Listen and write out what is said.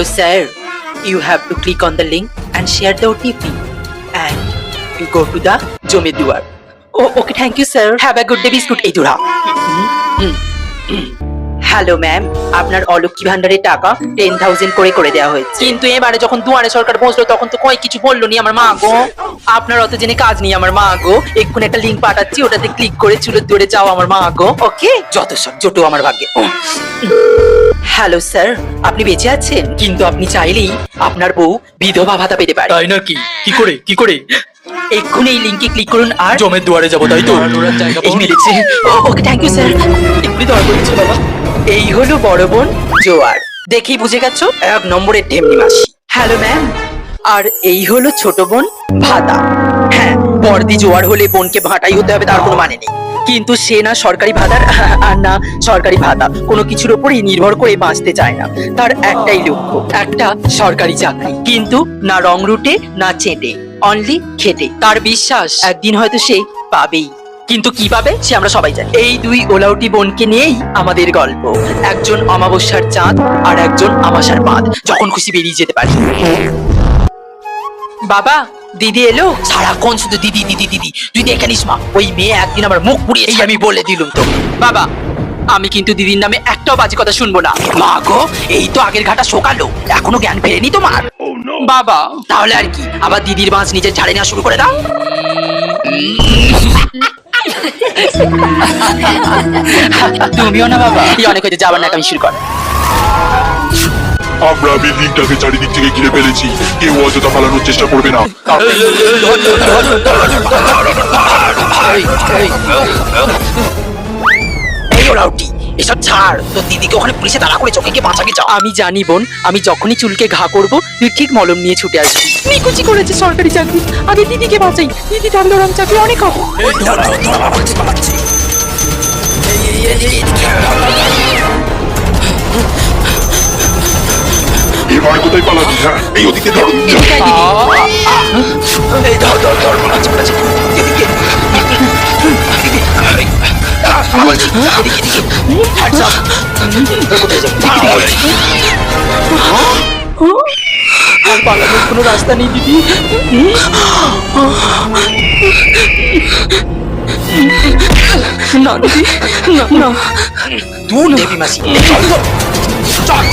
Hello, sir. You have to click on the link and share the OTP. And you go to the Jome Duar. Oh, okay, thank you, sir. Have a good day, biscuit. দুরা hello ma'am আপনার অলক্ষী ভান্ডারের টাকা ten thousand করে করে দেওয়া হয়েছে। কিন্তু এবারে যখন দুয়ারে সরকার পৌঁছলো তখন তো কয় কিছু বলল নি আমার মা গো। আপনার অত জেনে কাজ নেই আমার মা গো। এক্ষুনি একটা লিঙ্ক পাঠাচ্ছি ওটাতে ক্লিক করে চুলোর দৌড়ে যাও আমার মা গো। ওকে যত সব জোটো আমার ভাগ্যে। হ্যালো স্যার আপনি বেঁচে আছেন? কিন্তু আপনি চাইলেই আপনার বউ বিধবা ভাতা পেতে পারে। তাই নাকি? কি করে? কি করে? এক্ষুনি এই লিঙ্কে ক্লিক করুন আর জমের দুয়ারে যাব তাই তো? এই মেরেছে ওকে থ্যাংক ইউ স্যার এক্ষুনি দয়া করেছে বাবা এই হলো বড় বোন জোয়ার। দেখেই বুঝে গেছো এক নম্বরের ঢেমনি মাসি। হ্যালো ম্যাম আর এই হলো ছোট বোন ভাতা। হ্যাঁ বর্দি জোয়ার হলে বোনকে ভাটাই হতে হবে তার কোনো মানে নেই। কিন্তু সে না সরকারি ভাতার, আর না সরকারি ভাতা। কোনো কিছুর উপরই নির্ভর করে বাঁচতে চায় না। তার একটাই লক্ষ্য, একটা সরকারি চাকরি। কিন্তু না রং রুটে, না চেটে অনলি খেটে। তার বিশ্বাস একদিন হয়তো সে পাবেই। কিন্তু কি পাবে সে আমরা সবাই জানি। এই দুই ওলাউটি বোনকে নিয়েই আমাদের গল্প। একজন অমাবস্যার চাঁদ আর একজন আমাশার বাঁধ, যখন খুশি বেরিয়ে যেতে পারি। বাবা দিদি এলো? সারাক্ষণ শুধু দিদি দিদি দিদি? তুই দেখে নিস মা ওই মেয়ে একদিন আমার মুখ পুড়িয়ে এই আমি বলে দিলুম তো। বাবা আমি কিন্তু দিদির নামে একটাও বাজে কথা শুনব না। মা গো এই তো আগের ঘাটা শোকালো এখনও জ্ঞান ফেরেনি তোমার। বাবা। তাহলে আর কি আবার দিদির বাঁশ নিজের ঝাড়ে নেওয়া শুরু করে দাও। তুমিও না বাবা। অনেক হয়েছে যাবার না আমি শুরু কর। আমরা বিল্ডিংটাকে চারিদিক থেকে ঘিরে ফেলেছি কেউ অযথা পালানোর চেষ্টা করবে না এসব ছাড় তোর দিদিকে ওখানে পুলিশে তাড়া করে চোখে বাঁচাকে যাও আমি জানি বোন আমি যখনই চুলকে ঘা করব তুই ঠিক মলম নিয়ে ছুটে আসবি নিকুচি করেছে সরকারি চাকরি আগে দিদিকে বাঁচাই দিদি ওরম চাকরি অনেক হবে ধর ধর ধর পালাচ্ছে পালাচ্ছে এদিকে বলছি এদিকে এদিকে Hands up. কোথায় যাব? আর পালানোর কোনো রাস্তা নেই দিদি না দিদি না না দূর দেবী মাসি চল তো চল